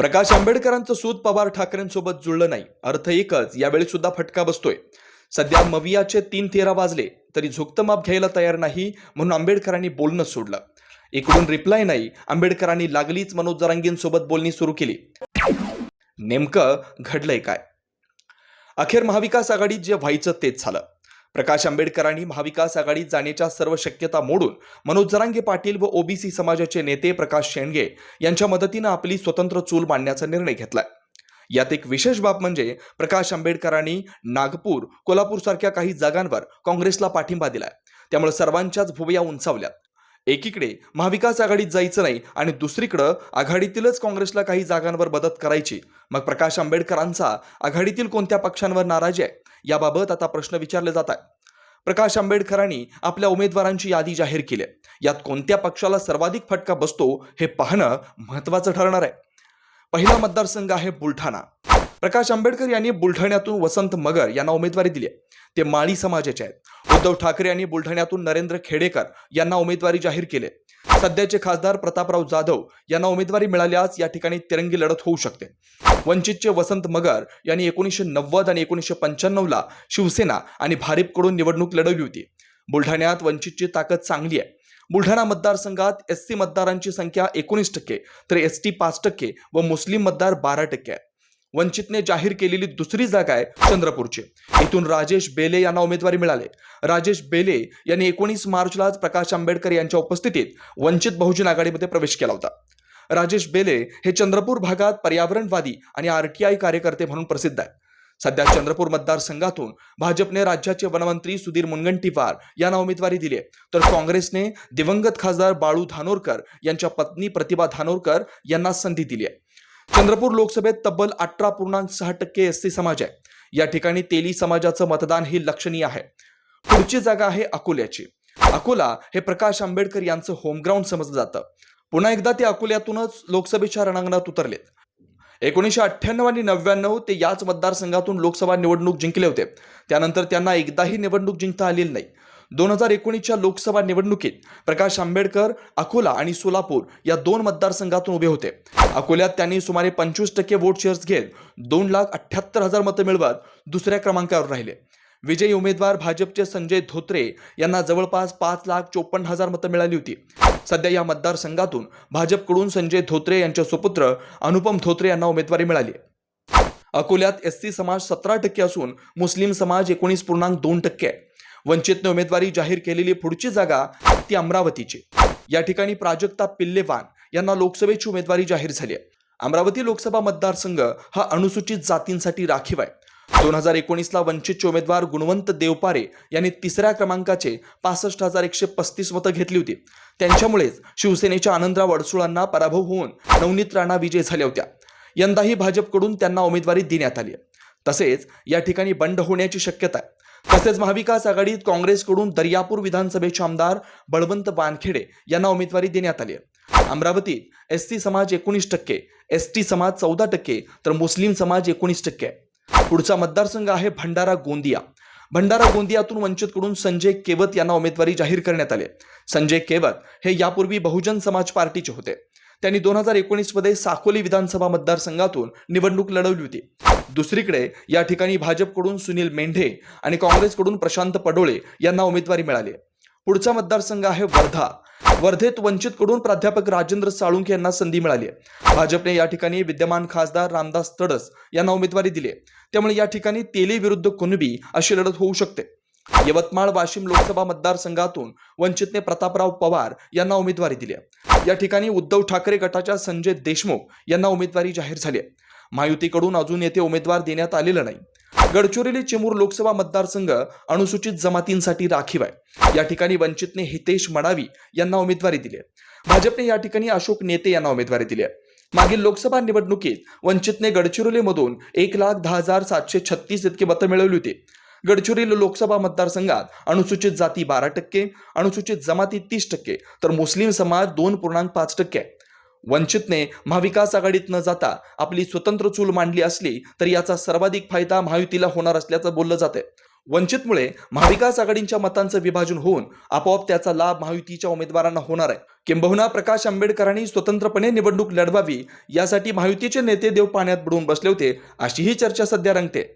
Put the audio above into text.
प्रकाश आंबेडकरांचं सूत पवार ठाकरेंसोबत जुळलं नाही. अर्थ एकच यावेळी सुद्धा फटका बसतोय. सध्या मवियाचे तीन तेरा वाजले तरी झुकतं माप घ्यायला तयार नाही म्हणून आंबेडकरांनी बोलणं सोडलं. इकडून रिप्लाय नाही आंबेडकरांनी लागलीच मनोज जरांगींसोबत बोलणी सुरू केली. नेमकं घडलंय काय? अखेर महाविकास आघाडीत जे व्हायचं तेच झालं. प्रकाश आंबेडकरांनी महाविकास आघाडीत जाण्याच्या सर्व शक्यता मोडून मनोज जरांगे पाटील व ओबीसी समाजाचे नेते प्रकाश शेंडगे यांच्या मदतीनं आपली स्वतंत्र चूल मांडण्याचा निर्णय घेतलाय. यात एक विशेष बाब म्हणजे प्रकाश आंबेडकरांनी नागपूर कोल्हापूर सारख्या काही जागांवर काँग्रेसला पाठिंबा दिलाय. त्यामुळे सर्वांच्याच भुवया उंचावल्यात. एकीकडे महाविकास आघाडीत जायचं नाही आणि दुसरीकडं आघाडीतीलच काँग्रेसला काही जागांवर मदत करायची. मग प्रकाश आंबेडकरांचा आघाडीतील कोणत्या पक्षांवर नाराजी आहे? याबाबत आता प्रश्न विचारले जात आहे प्रकाश आंबेडकरांनी आपल्या उमेदवारांची यादी जाहीर केली आहे. यात कोणत्या पक्षाला सर्वाधिक फटका बसतो हे पाहणं महत्वाचं ठरणार आहे. पहिला मतदारसंघ आहे बुलढाणा. प्रकाश आंबेडकर यांनी बुलढाण्यातून वसंत मगर यांना उमेदवारी दिली आहे. ते माळी समाजाचे आहेत. उद्धव ठाकरे यांनी बुलढाण्यातून नरेंद्र खेडेकर यांना उमेदवारी जाहीर केली. सध्याचे खासदार प्रतापराव जाधव यांना उमेदवारी मिळाल्यास या ठिकाणी तिरंगी लढत होऊ शकते. वंचितचे वसंत मगर यांनी एकोणीसशे नव्वद आणि एकोणीसशे पंच्याण्णवला शिवसेना आणि भारिपकडून निवडणूक लढवली होती. बुलढाण्यात वंचितची ताकद चांगली आहे. बुलढाणा मतदारसंघात एस सी मतदारांची संख्या एकोणीस टक्के तर एस टी पाच टक्के व मुस्लिम मतदार बारा टक्के आहे. वंचितने जाहीर केलेली दुसरी जागा आहे चंद्रपूरची. इथून राजेश बेले यांना उमेदवारी मिळाले. राजेश बेले यांनी एकोणीस मार्चलाच प्रकाश आंबेडकर यांच्या उपस्थितीत वंचित बहुजन आघाडीमध्ये प्रवेश केला होता. राजेश बेले हे चंद्रपूर भागात पर्यावरणवादी आणि आरटीआय कार्यकर्ते म्हणून प्रसिद्ध आहेत. सध्या चंद्रपूर मतदारसंघातून भाजपने राज्याचे वनमंत्री सुधीर मुनगंटीवार यांना उमेदवारी दिली तर काँग्रेसने दिवंगत खासदार बाळू धानोरकर यांच्या पत्नी प्रतिभा धानोरकर यांना संधी दिली आहे. चंद्रपूर लोकसभेत तब्बल अठरा पूर्णांक सहा टक्के एस सी समाज आहे. या ठिकाणी तेली समाजाचं मतदान हे लक्षणीय आहे. पुढची जागा आहे अकोल्याची. अकोला हे प्रकाश आंबेडकर यांचं होमग्राऊंड समजलं जातं. पुन्हा एकदा ते अकोल्यातूनच लोकसभेच्या रणांगणात उतरलेत. एकोणीसशे अठ्ठ्याण्णव आणि नव्याण्णव ते याच मतदारसंघातून लोकसभा निवडणूक जिंकले होते. त्यानंतर त्यांना एकदाही निवडणूक जिंकता आलेली नाही. दोन हजार एकोणीसच्या लोकसभा निवडणुकीत प्रकाश आंबेडकर अकोला आणि सोलापूर या दोन मतदारसंघातून उभे होते. अकोल्यात त्यांनी सुमारे पंचवीस टक्के वोट शेअर्स घेत दोन लाख अठ्ठ्याहत्तर हजार मतं मिळवत दुसऱ्या क्रमांकावर राहिले. विजयी उमेदवार भाजपचे संजय धोत्रे यांना जवळपास पाच लाख चोपन्न हजार मतं मिळाली होती. सध्या या मतदारसंघातून भाजपकडून संजय धोत्रे यांचे सुपुत्र अनुपम धोत्रे यांना उमेदवारी मिळाली. अकोल्यात एस सी समाज सतरा टक्के असून मुस्लिम समाज एकोणीस पूर्णांक दोन टक्के आहे. वंचितने उमेदवारी जाहीर केलेली पुढची जागा ती अमरावतीची. या ठिकाणी प्राजक्ता पिल्लेवान यांना लोकसभेची उमेदवारी जाहीर झाली आहे. अमरावती लोकसभा मतदारसंघ हा अनुसूचित जातींसाठी राखीव आहे. दोन हजार एकोणीसला वंचितचे उमेदवार गुणवंत देवपारे यांनी तिसऱ्या क्रमांकाचे पासष्ट हजार एकशे पस्तीस मतं घेतली होती. त्यांच्यामुळेच शिवसेनेच्या आनंदराव अडसुळांना पराभव होऊन नवनीत राणा विजय झाल्या होत्या. यंदाही भाजपकडून त्यांना उमेदवारी देण्यात आली आहे. तसेच या ठिकाणी बंड होण्याची शक्यता आहे. तसेच महाविकास आघाडीत काँग्रेसकडून दर्यापूर विधानसभेचे आमदार बळवंत वानखेडे यांना उमेदवारी देण्यात आली आहे. अमरावतीत एस टी समाज एकोणीस टक्के एस टी समाज चौदा टक्के तर मुस्लिम समाज एकोणीस टक्के पुढचा मतदारसंघ आहे भंडारा गोंदिया. भंडारा गोंदियातून वंचितकडून संजय केवत यांना उमेदवारी जाहीर करण्यात आली संजय केवत हे यापूर्वी बहुजन समाज पार्टीचे होते. त्यांनी दोन हजार एकोणीसमध्ये साकोली विधानसभा मतदारसंघातून निवडणूक लढवली होती. दुसरीकडे या ठिकाणी भाजपकडून सुनील मेंढे आणि काँग्रेसकडून प्रशांत पडोळे यांना उमेदवारी मिळाली. पुढचा मतदारसंघ आहे वर्धा. वर्धेत वंचितकडून प्राध्यापक राजेंद्र साळुंखे यांना संधी मिळाली. आहे भाजपने या ठिकाणी विद्यमान खासदार रामदास तडस यांना उमेदवारी दिली. त्यामुळे या ठिकाणी तेली विरुद्ध कुणबी अशी लढत होऊ शकते. यवतमाळ वाशिम लोकसभा मतदारसंघातून वंचितने प्रतापराव पवार यांना उमेदवारी दिली. या ठिकाणी उद्धव ठाकरे गटाच्या संजय देशमुख यांना उमेदवारी जाहीर झाली आहे. महायुतीकडून अजून येथे उमेदवार देण्यात आलेला नाही. गडचिरोली चिमूर लोकसभा मतदारसंघ अनुसूचित जमातींसाठी राखीव आहे. या ठिकाणी वंचितने हितेश मडावी यांना उमेदवारी दिली आहे. भाजपने या ठिकाणी अशोक नेते यांना उमेदवारी दिली आहे. मागील लोकसभा निवडणुकीत वंचितने गडचिरोलीमधून एक लाख दहा हजार सातशे छत्तीस इतके मतं मिळवली होती. गडचिरोली लोकसभा मतदारसंघात अनुसूचित जाती बारा टक्के अनुसूचित जमाती तीस टक्के तर मुस्लिम समाज दोन पूर्णांक पाच टक्के. आहे वंचितने महाविकास आघाडीत न जाता आपली स्वतंत्र चूल मांडली असली तर याचा सर्वाधिक फायदा महायुतीला होणार असल्याचं बोललं जाते वंचितमुळे महाविकास आघाडीच्या मतांचं विभाजन होऊन आपोआप त्याचा लाभ महायुतीच्या उमेदवारांना होणार आहे. किंबहुना प्रकाश आंबेडकरांनी स्वतंत्रपणे निवडणूक लढवावी यासाठी महायुतीचे नेते देव पाण्यात बुडून बसले होते अशीही चर्चा सध्या रंगते.